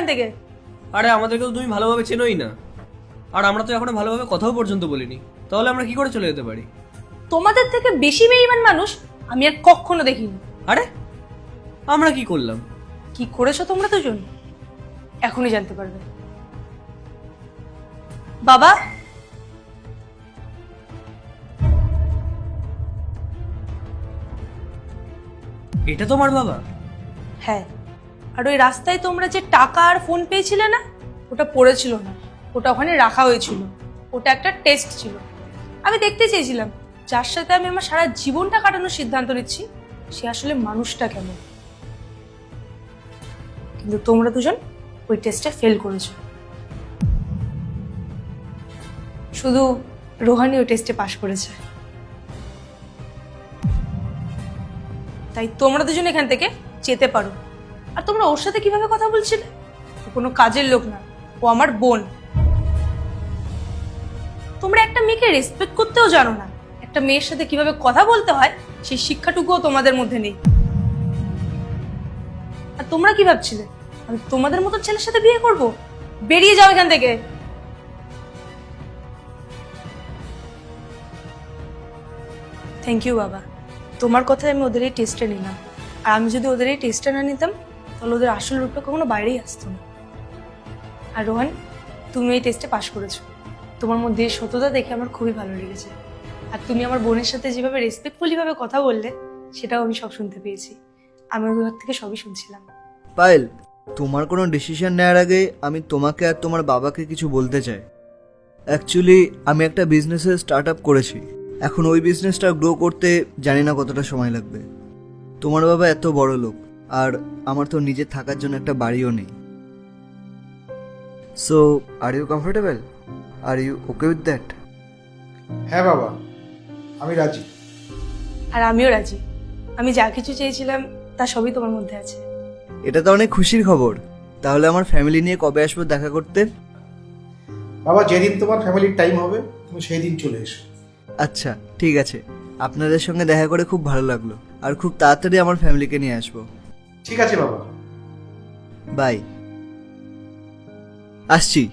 এখান থেকে? আরে আমাদেরকে তো তুমি ভালোভাবে চেনোই না। আর আমরা তো এখনও ভালোভাবে কথাও পর্যন্ত বলিনি। তাহলে আমরা কি করে চলে যেতে পারি? তোমাদের থেকে বেশি বেইমান মানুষ আমি আর কখনো দেখিনি। আরে আমরা কি করলাম? কি করেছ তোমরা দুজন? এখনই জানতে পারবে। বাবা? এটা তোমার বাবা? হ্যাঁ। আর ওই রাস্তায় তোমরা যে টাকা আর ফোন পেয়েছিলে না, ওটা পড়েছিল না। ওটা ওখানে রাখা হয়েছিল। ওটা একটা টেস্ট ছিল। আমি দেখতে চেয়েছিলাম, যার সাথে আমি আমার সারা জীবনটা কাটানোর সিদ্ধান্ত নিচ্ছি, সে আসলে মানুষটা কেমন কিন্তু তোমরা দুজন ওই টেস্টে ফেল করেছ। শুধু রোহানি ওই টেস্টে পাশ করেছে। তাই তোমরা দুজন এখান থেকে যেতে পারো। আর তোমরা ওর সাথে কীভাবে কথা বলছিলে? কোনো কাজের লোক না। ও আমার বোন। তোমরা একটা মেয়েকে রেসপেক্ট করতেও জানো না। একটা মেয়ের সাথে কীভাবে কথা বলতে হয়, সেই শিক্ষাটুকুও তোমাদের মধ্যে নেই। আর তোমরা কি ভাবছিলে? আমি তোমাদের মতো ছেলের সাথে বিয়ে করব? বেরিয়ে যাও এখান থেকে। থ্যাংক ইউ বাবা। তোমার কথায় আমি ওদের এই টেস্টে নিলাম। আর আমি যদি ওদের এই টেস্টটা না নিতাম তাহলে ওদের আসল রূপটা কখনো বাইরেই আসতো না। আর রোহান, তুমি এই টেস্টে পাশ করেছ। তোমার মধ্যে সততা দেখে আমার খুবই ভালো লেগেছে। আর তুমি আমার বোনের সাথে যেভাবে রেসপেক্টফুলি ভাবে কথা বললে, সেটাও আমি সব শুনতে পেয়েছি। আমি ওদের থেকে সবই শুনছিলাম। পায়েল, তোমার কোনো ডিসিশন নেওয়ার আগে আমি তোমাকে আর তোমার বাবাকে কিছু বলতে চাই। অ্যাকচুয়ালি আমি একটা বিজনেসের স্টার্ট আপ করেছি। এখন ওই বিজনেসটা গ্রো করতে জানি না কতটা সময় লাগবে। তোমার বাবা এত বড় লোক। আর আমার তো নিজের থাকার জন্য একটা বাড়িও নেই। So are you comfortable are you okay with that হ্যাঁ বাবা আমি রাজি। আর আমিও রাজি। আমি যা কিছু চেয়েছিলাম তা সবই তোমার মধ্যে আছে। এটা তো অনেক খুশির খবর। তাহলে আমার ফ্যামিলি নিয়ে কবে আসব দেখা করতে? বাবা যেদিন তোমার ফ্যামিলির টাইম হবে তুমি সেই দিন চলে এসো। আচ্ছা ঠিক আছে। আপনাদের সঙ্গে দেখা করে খুব ভালো লাগল। আর খুব তাড়াতাড়ি আমার ফ্যামিলিকে নিয়ে আসব। ঠিক আছে বাবা। বাই। আসছি।